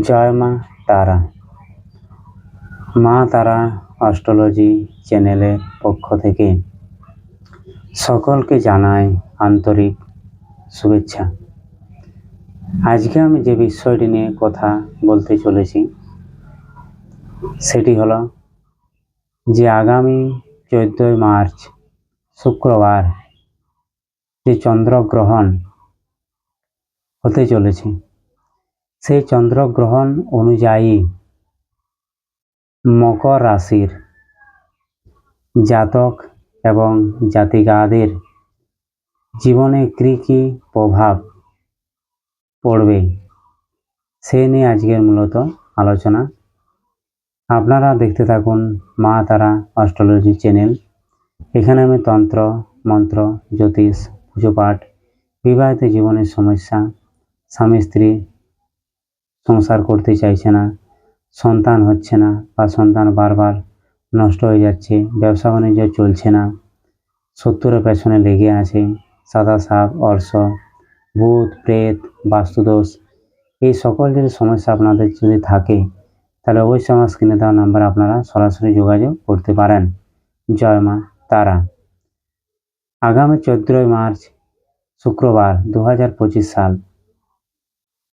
জয় মা তারা। মা তারা অস্ট্রোলজি চ্যানেলের পক্ষ থেকে সকলকে জানাই আন্তরিক শুভেচ্ছা। আজকে আমি যে বিষয়টি নিয়ে কথা বলতে চলেছি, সেটি হলো যে আগামী চোদ্দোই মার্চ শুক্রবার যে চন্দ্রগ্রহণ হতে চলেছে সেই চন্দ্রগ্রহণ অনুযায়ী মকর রাশির জাতক এবং জাতিকাদের জীবনে কী কী প্রভাব পড়বে, সে নিয়ে আজকের মূলত আলোচনা। আপনারা দেখতে থাকুন মা তারা অস্ট্রোলজি চ্যানেল। এখানে আমি তন্ত্র, মন্ত্র, জ্যোতিষ, পুজো পাঠ, বিবাহিত জীবনের সমস্যা স্বামী স্ত্রী সংসার করতে চাইছে না, সন্তান হচ্ছে না বা সন্তান বারবার নষ্ট হয়ে যাচ্ছে, ব্যবসা বাণিজ্য চলছে না, শত্রুর পেছনে লেগে আছে, সাদা সাপ, অর্শ, ভূত, প্রেত, বাস্তুদোষ, এই সকল যদি সমস্যা আপনাদের যদি থাকে, তাহলে অবশ্যই আমার স্ক্রিনে দেওয়া নাম্বার আপনারা সরাসরি যোগাযোগ করতে পারেন। জয় মা তারা। আগামী চোদ্দোই মার্চ, শুক্রবার দু হাজার পঁচিশ সাল।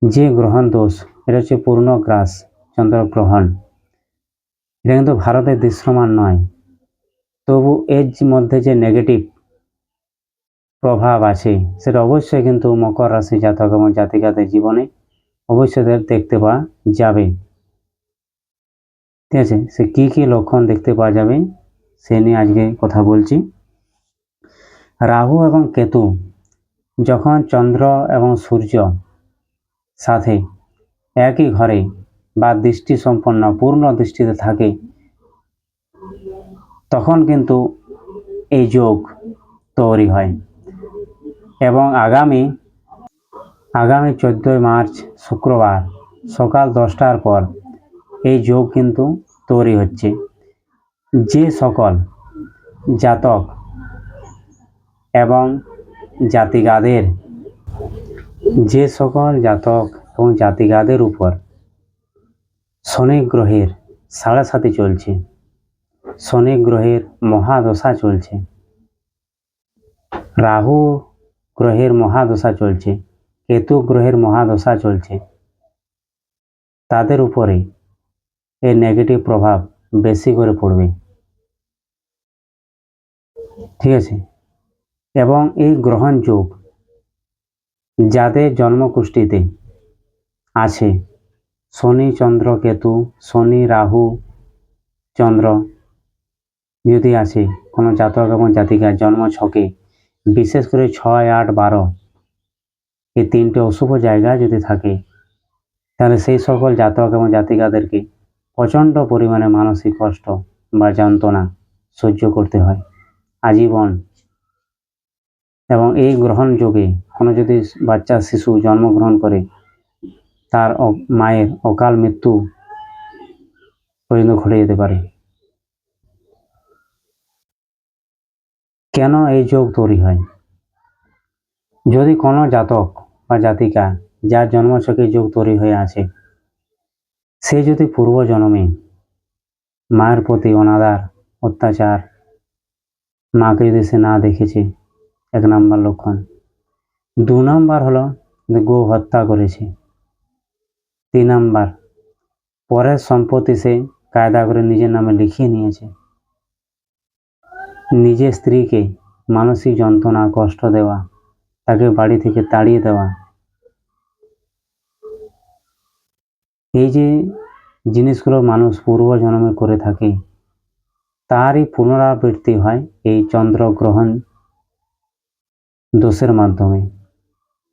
যে গ্রহণ দোষ, এটা হচ্ছে পূর্ণগ্রাস চন্দ্রগ্রহণ। এটা কিন্তু ভারতের দৃশ্যমান নয়। তবু এর মধ্যে যে নেগেটিভ প্রভাব আছে, সেটা অবশ্যই কিন্তু মকর রাশি জাতক এবং জাতিকাদের জীবনে অবশ্যই দেখতে পাওয়া যাবে। ঠিক আছে? সে কী কী লক্ষণ দেখতে পাওয়া যাবে, সে নিয়ে আজকে কথা বলছি। রাহু এবং কেতু, যখন চন্দ্র এবং সূর্য সাথে একই ঘরে বা দৃষ্টি সম্পন্ন পূর্ণ দৃষ্টিতে থাকে, তখন কিন্তু এই যোগ তৈরি হয়। এবং আগামী আগামী চোদ্দোই মার্চ শুক্রবার সকাল দশটার পর এই যোগ কিন্তু তৈরি হচ্ছে। যে সকল জাতক এবং জাতিগাদের যে সকল জাতক এবং জাতিগাদের উপর শনি গ্রহের সাড়ে চলছে, শনি গ্রহের মহাদশা চলছে, রাহু গ্রহের মহাদশা চলছে, কেতু গ্রহের মহাদশা চলছে, তাদের উপরে এর নেগেটিভ প্রভাব বেশি করে পড়বে। ঠিক আছে? এবং এই গ্রহণ যোগ যাদের জন্মকুষ্ঠিতে আছে। শনি চন্দ্র কেতু, শনি রাহু চন্দ্র যদি আছে, কোনো জাতক এবং জাতিকার জন্ম ছকে, বিশেষ করে ছয়, আট, বারো, এই তিনটে অশুভ জায়গা যদি থাকে, তাহলে সেই সকল জাতক এবং জাতিকাদেরকে প্রচণ্ড পরিমাণে মানসিক কষ্ট বা যন্ত্রণা সহ্য করতে হয়। আজীবন এবং এই গ্রহণ যোগে কোনো যদি বাচ্চা, শিশু জন্মগ্রহণ করে, তার মায়ের অকাল মৃত্যু পর্যন্ত ঘটে যেতে পারে। কেন এই যোগ তৈরি হয়? যদি কোনো জাতক বা জাতিকা যার জন্মছকে যোগ তৈরি হয়ে আছে, সে যদি পূর্ব জন্মে মায়ের প্রতি অনাদার, অত্যাচার, মাকে যদি সে না দেখেছে এক নাম্বার লক্ষণ। দু নাম্বার হলো গো হত্যা করেছে। তিন নাম্বার, পরের সম্পত্তি সে কায়দা করে নিজের নামে লিখিয়ে নিয়েছে। নিজের স্ত্রীকে মানসিক যন্ত্রণা, কষ্ট দেওয়া, তাকে বাড়ি থেকে তাড়িয়ে দেওয়া। এই যে জিনিসগুলো মানুষ পূর্ব জন্মে করে থাকে, তারই পুনরাবৃত্তি হয় এই চন্দ্রগ্রহণ দোষের মাধ্যমে।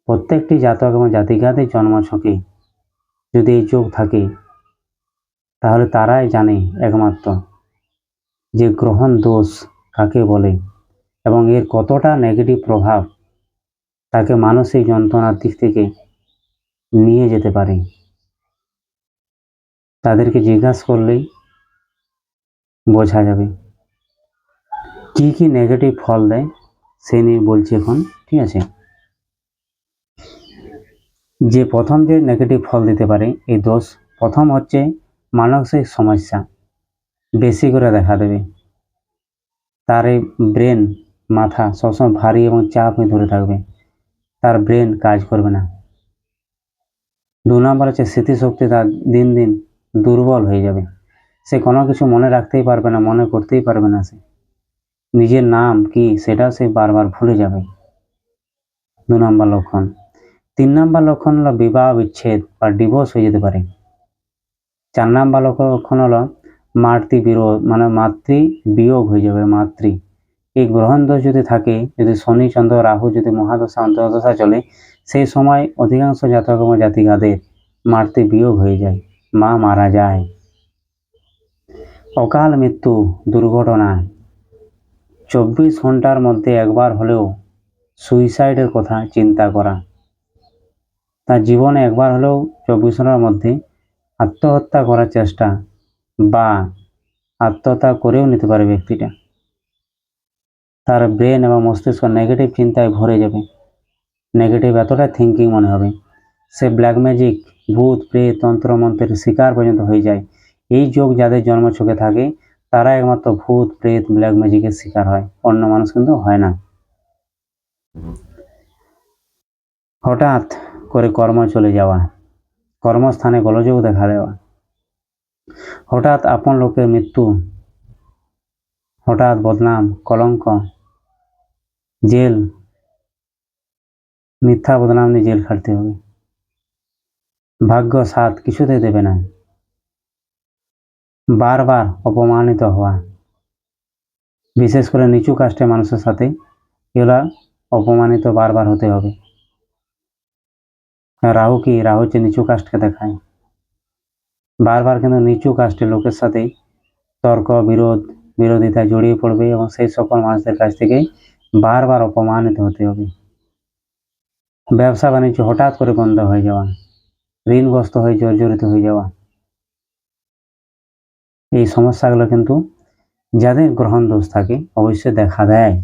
প্রত্যেকটি জাতক এবং জাতিকাদের জন্মছকে যদি এই যোগ থাকে, তাহলে তারাই জানে একমাত্র যে গ্রহণ দোষ কাকে বলে এবং এর কতটা নেগেটিভ প্রভাব তাকে মানসিক যন্ত্রণার দিক থেকে নিয়ে যেতে পারে। তাদেরকে জিজ্ঞাসা করলেই বোঝা যাবে। কি কি নেগেটিভ ফল দেয়? সে নিয়ে বলছি এখন, ঠিক আছে? যে প্রথম যে নেগেটিভ ফল দিতে পারে, এই দোষ প্রথম হচ্ছে মানসিক সমস্যা। বেশি করে দেখা দেবে। তার এই ব্রেন মাথা সবসময় ভারী এবং চাপ হয়ে ধরে থাকবে। তার ব্রেন কাজ করবে না। দু নম্বর হচ্ছে স্মৃতিশক্তি তার দিন দিন দুর্বল হয়ে যাবে। সে কোনো কিছু মনে রাখতেই পারবে না, মনে করতেই পারবে না সে। নিজের নাম কি সেটা সে বারবার ভুলে যাবে। দু নম্বর লক্ষণ। তিন নম্বর লক্ষণ হলো বিবাহ বিচ্ছেদ বা ডিভোর্স হয়ে যেতে পারে। চার নম্বর লক্ষণ হলো মাতৃ বিরোধ মানে মাতৃ বিয়োগ হয়ে যাবে, মাতৃ। এই গ্রহণ দোষ যদি থাকে, যদি শনি, চন্দ্র, রাহু, যদি মহাদশা, অন্তর্দশা চলে, সেই সময় অধিকাংশ জাতক এবং জাতিকাদের মাতৃ বিয়োগ হয়ে যায়, মা মারা যায়। অকাল মৃত্যু দুর্ঘটনা। চব্বিশ ঘণ্টার মধ্যে একবার হলেও সুইসাইডের কথা চিন্তা করা। তার জীবনে একবার হলেও চব্বিশ ঘণ্টার মধ্যে আত্মহত্যা করার চেষ্টা বা আত্মহত্যা করেও নিতে পারে ব্যক্তিটা। তার ব্রেন এবং মস্তিষ্ক নেগেটিভ চিন্তায় ভরে যাবে। নেগেটিভ এতটা থিঙ্কিং মনে হবে, সে ব্ল্যাক ম্যাজিক ভূত, প্রেত তন্ত্র মন্ত্রের শিকার পর্যন্ত হয়ে যায়। এই যোগ যাদের জন্মছকে থাকে তারা একমাত্র ভূত, প্রেত, ব্ল্যাক ম্যাজিকের শিকার হয়। অন্য মানুষ কিন্তু হয় না। হঠাৎ করে কর্ম চলে যাওয়া, কর্মস্থানে গোলযোগ দেখা দেওয়া। হঠাৎ আপন লোকের মৃত্যু, হঠাৎ বদনাম, কলঙ্ক, জেল, মিথ্যা বদনাম নিয়ে জেল খাটতে হবে। ভাগ্য সাথ কিছুতে দেবে না। বারবার অপমানিত হওয়া বিশেষ করে নিচু কাস্টে মানুষের সাথে এগুলা অপমানিত বারবার হতে হবে রাহু কি রাহু হচ্ছে নিচু কাস্টকে দেখায় বারবার কিন্তু নিচু কাস্টের লোকের সাথে তর্ক বিরোধ বিরোধিতায় জড়িয়ে পড়বে এবং সেই সকল মানুষদের কাছ থেকে বারবার অপমানিত হতে হবে ব্যবসা বাণিজ্য হঠাৎ করে বন্ধ হয়ে যাওয়া ঋণগ্রস্ত হয়ে জর্জরিত হয়ে যাওয়া। এই সমস্যাগুলো কিন্তু যাদের গ্রহণ দোষ থাকে, অবশ্যই দেখা দেয়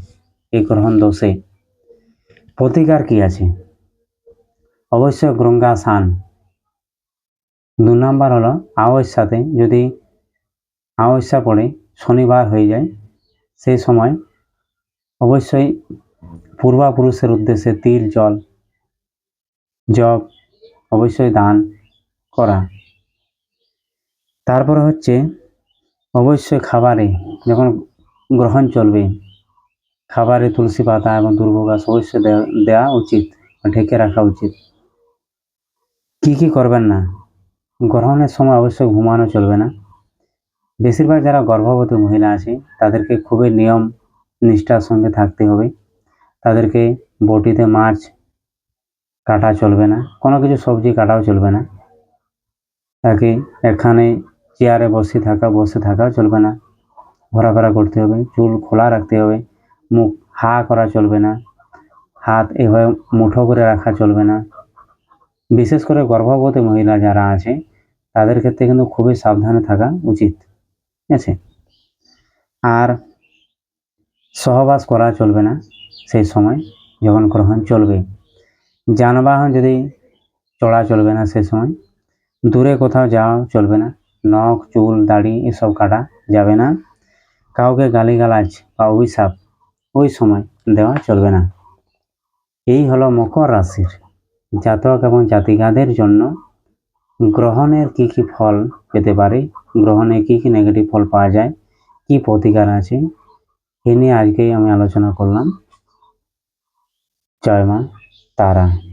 এই গ্রহণ দোষে। প্রতিকার কি আছে? অবশ্যই গঙ্গা স্নান দু নম্বর হলো আওয়াস্যাতে যদি আওয়াস্যা পড়ে, শনিবার হয়ে যায় সেই সময় অবশ্যই পূর্বাপুরুষের উদ্দেশ্যে তিল, জল, জব, অবশ্যই দান করা। তারপরে হচ্ছে অবশ্যই খাবারে যখন গ্রহণ চলবে, খাবারে তুলসী পাতা এবং দুর্বঘাস অবশ্যই দেওয়া- দেওয়া উচিত ঢেকে রাখা উচিত। কি কি করবেন না? গ্রহণের সময় অবশ্যই ঘুমানো চলবে না। বেশিরভাগ যারা গর্ভবতী মহিলা আছে, তাদেরকে খুবই নিয়ম নিষ্ঠার সঙ্গে থাকতে হবে। তাদেরকে বটিতে মাছ কাটা চলবে না, কোনো কিছু সবজি কাটাও চলবে না। তাকে এখানে চেয়ারে বসে থাকা, বসে থাকাও চলবে না। ঘোরাফেরা করতে হবে, চুল খোলা রাখতে হবে, মুখ হা করা চলবে না, হাত এভাবে মুঠো করে রাখা চলবে না। বিশেষ করে গর্ভবতী মহিলা যারা আছে, তাদের ক্ষেত্রে কিন্তু খুবই সাবধানে থাকা উচিত, ঠিক আছে? আর সহবাস করা চলবে না সেই সময় যখন গ্রহণ চলবে। যানবাহন যদি চড়া চলবে না সেই সময়, দূরে কোথাও যাওয়া চলবে না। নখ, চুল, দাড়ি এসব কাটা যাবে না। কাউকে গালিগালাজ বা অভিশাপ ওই সময় দেওয়া চলবে না। এই হলো মকর রাশির। জাতক এবং জাতিকাদের জন্য গ্রহণের কি কি ফল পেতে পারে, গ্রহণে কি কি নেগেটিভ ফল পাওয়া যায়, কি প্রতিকার আছে, এ নিয়ে আজকেই আমি আলোচনা করলাম। জয় মা, তারা।